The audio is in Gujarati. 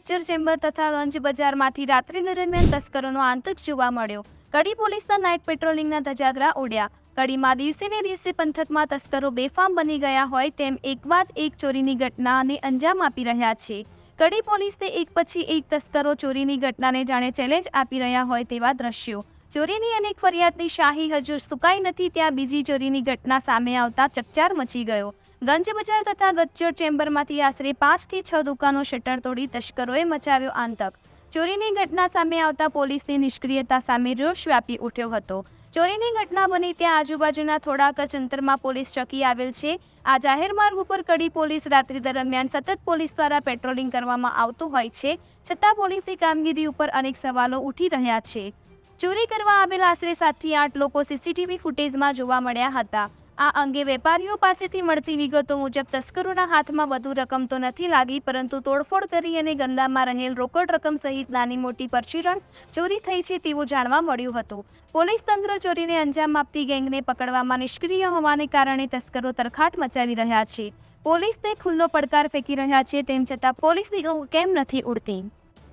ચેમ્બર તથા ગંજ બજારમાંથી રાત્રિ દરમિયાન તસ્કરોનો આંતક જોવા મળ્યો. કડી પોલીસના નાઇટ પેટ્રોલિંગના ધજાગરા ઉડ્યા કડીમાં દિવસે ને દિવસે પંથકમાં તસ્કરો બેફામ બની ગયા હોય તેમ એક બાદ એક ચોરીની ઘટનાને અંજામ આપી રહ્યા છે. કડી પોલીસને એક પછી એક તસ્કરો ચોરીની ઘટનાને જાણે ચેલેન્જ આપી રહ્યા હોય તેવા દ્રશ્યો. ચોરીની અનેક ફરિયાદની શાહી હજુ સુકાઈ નથી ત્યાં બીજી ચોરીની ઘટના સામે આવતા ચકચાર મચી ગયો. ગંજ બજાર તથા ગચ્ચર ચેમ્બરમાંથી આશરે પાંચથી છ દુકાનો શટર તોડી તસ્કરોએ મચાવ્યો આંતક. ચોરીની ઘટના સામે આવતા પોલીસની નિષ્ક્રિયતા સામે રોષ વ્યાપી ઉઠ્યો હતો. ચોરીની ઘટના બની ત્યાં આજુબાજુના થોડાક જ અંતરમાં પોલીસ ચોકી આવેલ છે. આ જાહેર માર્ગ ઉપર કડી પોલીસ રાત્રિ દરમિયાન સતત પોલીસ દ્વારા પેટ્રોલિંગ કરવામાં આવતું હોય છે. છતાં પોલીસની કામગીરી ઉપર અનેક સવાલો ઉઠી રહ્યા છે. ચોરી કરવા આવેલા આશરે સાતથી આઠ લોકો સીસીટીવી ફૂટેજમાં જોવા મળ્યા હતા. આ અંગે વેપારીઓ પાસેથી મળતી વિગતો મુજબ તસ્કરોના હાથમાં વધુ રકમ તો નથી લાગી, પરંતુ તોડફોડ કરી અને ગંદામાં રહેલ રોકડ રકમ સહિત નાની મોટી પરચીરણ ચોરી થઈ છે તેવું જાણવા મળ્યું હતું. પોલીસ તંત્ર ચોરીને અંજામ આપતી ગેંગને પકડવામાં નિષ્ક્રિય હોવાને કારણે તસ્કરો તરખાટ મચાવી રહ્યા છે. પોલીસને ખુલ્લો પડકાર ફેંકી રહ્યા છે તેમ છતાં પોલીસની કેમ નથી ઉડતી?